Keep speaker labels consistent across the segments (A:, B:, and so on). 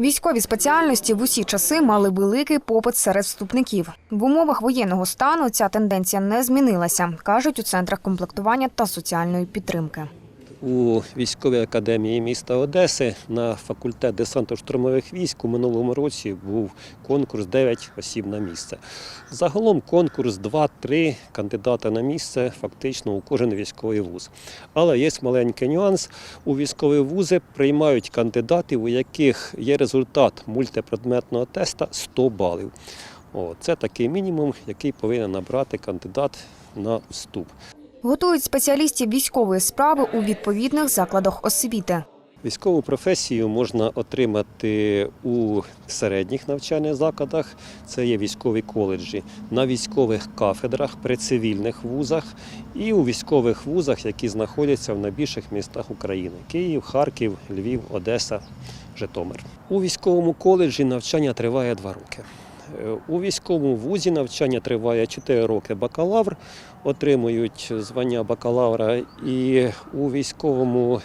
A: Військові спеціальності в усі часи мали великий попит серед вступників. В умовах воєнного стану ця тенденція не змінилася, кажуть у центрах комплектування та соціальної підтримки.
B: У військовій академії міста Одеси на факультет десантно-штурмових військ у минулому році був конкурс 9 осіб на місце. Загалом конкурс 2-3 кандидата на місце фактично у кожен військовий вуз. Але є маленький нюанс. У військові вузи приймають кандидатів, у яких є результат мультипредметного теста 100 балів. О, це такий мінімум, який повинен набрати кандидат на вступ.
A: Готують спеціалістів військової справи у відповідних закладах освіти.
B: Військову професію можна отримати у середніх навчальних закладах, це є військові коледжі, на військових кафедрах, при цивільних вузах і у військових вузах, які знаходяться в найбільших містах України: Київ, Харків, Львів, Одеса, Житомир. У військовому коледжі навчання триває два роки. У військовому вузі навчання триває 4 роки бакалавр, отримують звання бакалавра, і у військовому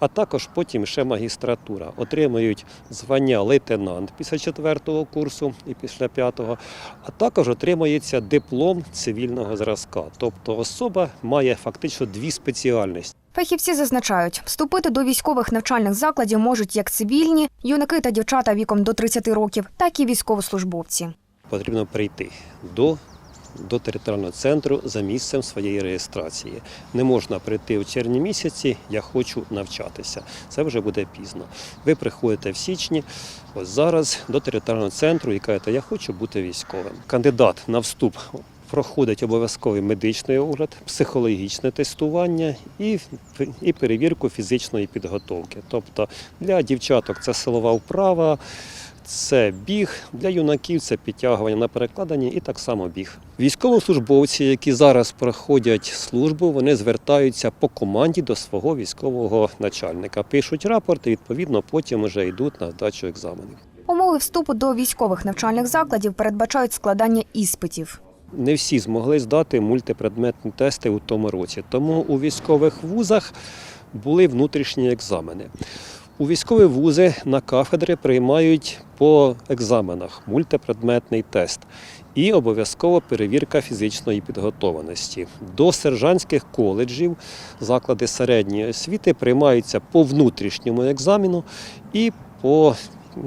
B: а також потім ще магістратура. Отримують звання лейтенант після четвертого курсу і після п'ятого, а також отримується диплом цивільного зразка. Тобто особа має фактично дві спеціальності.
A: Фахівці зазначають, вступити до військових навчальних закладів можуть як цивільні, юнаки та дівчата віком до 30 років, так і військовослужбовці.
B: Потрібно прийти до, до територіального центру за місцем своєї реєстрації. Не можна прийти в червні місяці, я хочу навчатися. Це вже буде пізно. Ви приходите в січні, ось зараз до територіального центру і кажете, я хочу бути військовим. Кандидат на вступ проходить обов'язковий медичний огляд, психологічне тестування і, і перевірку фізичної підготовки. Тобто для дівчаток це силова вправа. Це біг для юнаків, це підтягування на перекладанні і так само біг. Військовослужбовці, які зараз проходять службу, вони звертаються по команді до свого військового начальника. Пишуть рапорт і відповідно потім вже йдуть на здачу екзаменів.
A: Умови вступу до військових навчальних закладів передбачають складання іспитів.
B: Не всі змогли здати мультипредметні тести у тому році, тому у військових вузах були внутрішні екзамени. У військові вузи на кафедри приймають по екзаменах мультипредметний тест і обов'язкова перевірка фізичної підготованості. До сержантських коледжів заклади середньої освіти приймаються по внутрішньому екзамену і по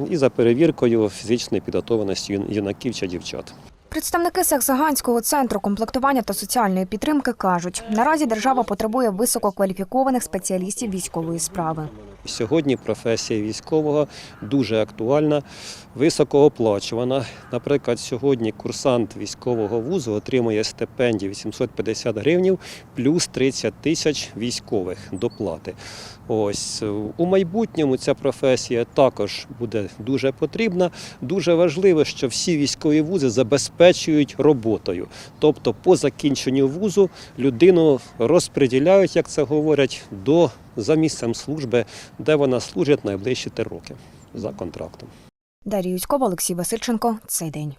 B: і за перевіркою фізичної підготованості юнаків чи дівчат.
A: Представники Саксаганського центру комплектування та соціальної підтримки кажуть, наразі держава потребує висококваліфікованих спеціалістів військової справи.
B: Сьогодні професія військового дуже актуальна, високооплачувана. Наприклад, сьогодні курсант військового вузу отримує стипендію 850 гривнів плюс 30 тисяч військових доплати. Ось у майбутньому ця професія також буде дуже потрібна. Дуже важливо, що всі військові вузи забезпечують роботою. Тобто, по закінченню вузу людину розподіляють, як це говорять, до за місцем служби, де вона служить найближчі три роки за контрактом.
A: Дар'я Юськова, Олексій Васильченко. Цей день.